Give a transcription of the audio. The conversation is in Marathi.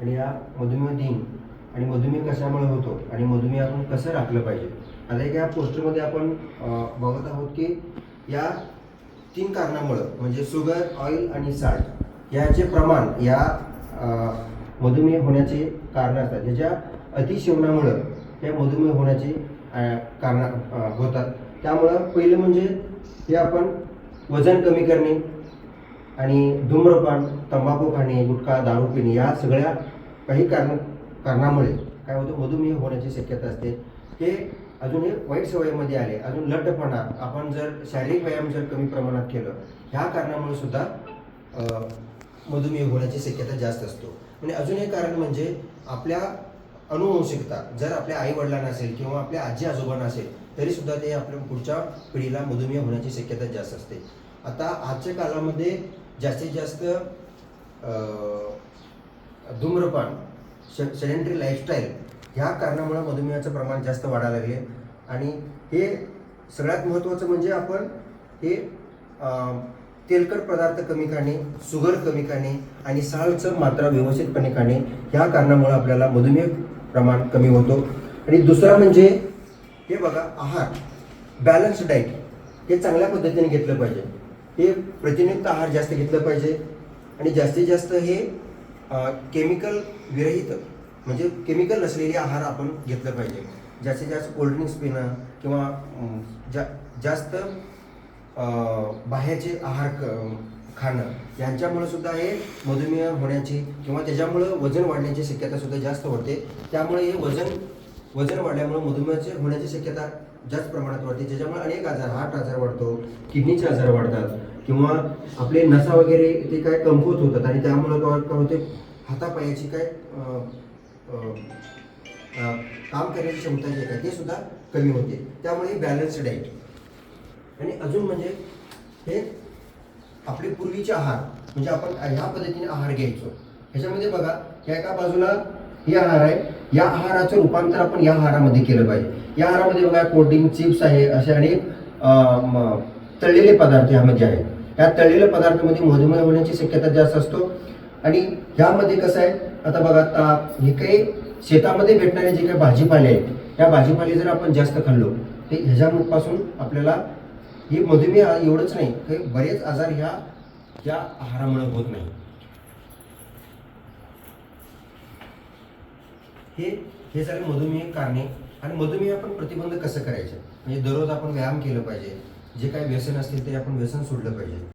आणि या मधुमेह दिन आणि मधुमेह कशामुळे होतो आणि मधुमेह आपण कसं राखलं पाहिजे? आता एक या पोस्टरमध्ये आपण बघत आहोत की या तीन कारणामुळं म्हणजे शुगर ऑइल आणि साल्ट याचे प्रमाण या मधुमेह होण्याचे कारण असतात. ह्याच्या अतिसेवनामुळं हे मधुमेह होण्याचे कारण होतात. त्यामुळं पहिलं म्हणजे हे आपण वजन कमी करणे आणि धूम्रपान तंबाखू खाणे गुटखा दारू पिणे या सगळ्या काही कारण कारणामुळे काय होतं मधुमेह होण्याची शक्यता असते. हे अजून हे वाईट सवयीमध्ये आले. अजून लठ्ठपणा आपण जर शारीरिक व्यायाम जर कमी प्रमाणात केलं ह्या कारणामुळे सुद्धा मधुमेह होण्याची शक्यता जास्त असतो. आणि अजून एक कारण म्हणजे आपल्या अनुवंशिकता जर आपल्या आई वडिलांना असेल किंवा आपल्या आजी आजोबांना असेल तरी सुद्धा ते आपल्या पुढच्या पिढीला मधुमेह होण्याची शक्यता जास्त असते. आता आजच्या काळामध्ये जास्तीत जास्त धूम्रपान धूम्रपान सेडेंटरी लाईफस्टाईल ह्या कारणामुळे मधुमेहाचं प्रमाण जास्त वाढायला लागले. आणि हे सगळ्यात महत्त्वाचं म्हणजे आपण हे तेलकट पदार्थ कमी खाणे शुगर कमी खाणे आणि सालचं मात्रा व्यवस्थितपणे खाणे ह्या कारणामुळे आपल्याला मधुमेह प्रमाण कमी होतो. आणि दुसरा म्हणजे हे बघा आहार बॅलन्स डाईट हे चांगल्या पद्धतीने घेतलं पाहिजे. हे प्रतिनियुक्त आहार जास्त घेतलं पाहिजे. आणि जास्तीत जास्त हे केमिकल विरहित म्हणजे केमिकल नसलेले आहार आपण घेतलं पाहिजे. जास्तीत जास्त कोल्ड्रिंक्स पिणं किंवा जा जास्त बाहेरचे आहार क- खाणं यांच्यामुळं सुद्धा हे मधुमेह होण्याची किंवा त्याच्यामुळं वजन वाढण्याची शक्यता सुद्धा जास्त होते. त्यामुळे हे वजन वजन वाढल्यामुळं मधुमेहाचे होण्याची शक्यता जास्त प्रमाणात वाढते. ज्याच्यामुळे अनेक आजार हार्ट आजार वाढतो किडनीचे आजार वाढतात किंवा आपले नसा वगैरे ते काय कमकुवत होतात आणि त्यामुळे काय काय होते हातापायाची काय काम करण्याची क्षमता जी आहे काय ते सुद्धा कमी होते. त्यामुळे बॅलन्स डाईट आणि अजून म्हणजे हे आपले पूर्वीचे आहार म्हणजे आपण ह्या पद्धतीने आहार घ्यायचो. ह्याच्यामध्ये बघा या एका बाजूला हे आहार आहे. या आहाराचं रूपांतर आपण या आहारामध्ये केलं पाहिजे. या आहारामध्ये बघा कोल्ड्रिंक चिप्स आहे असे अनेक तळलेले पदार्थ ह्यामध्ये आहेत. या तळलेल्या पदार्थामध्ये मधुमेह होण्याची शक्यता जास्त असतो. आणि ह्यामध्ये कसं आहे आता बघा आता हे काही शेतामध्ये भेटणारे जे काही भाजीपाले आहेत या भाजीपाले जर आपण जास्त खाल्लो ते ह्याच्यापासून आपल्याला हे मधुमेह एवढंच नाही काही बरेच आजार ह्या या आहारामुळे होत नाही. हे हे झाले मधुमेह कारणे आणि मधुमेह आपण प्रतिबंध कसं करायचं? म्हणजे दररोज आपण व्यायाम केलं पाहिजे. जे काही व्यसन असतील ते आपण व्यसन सोडलं पाहिजे.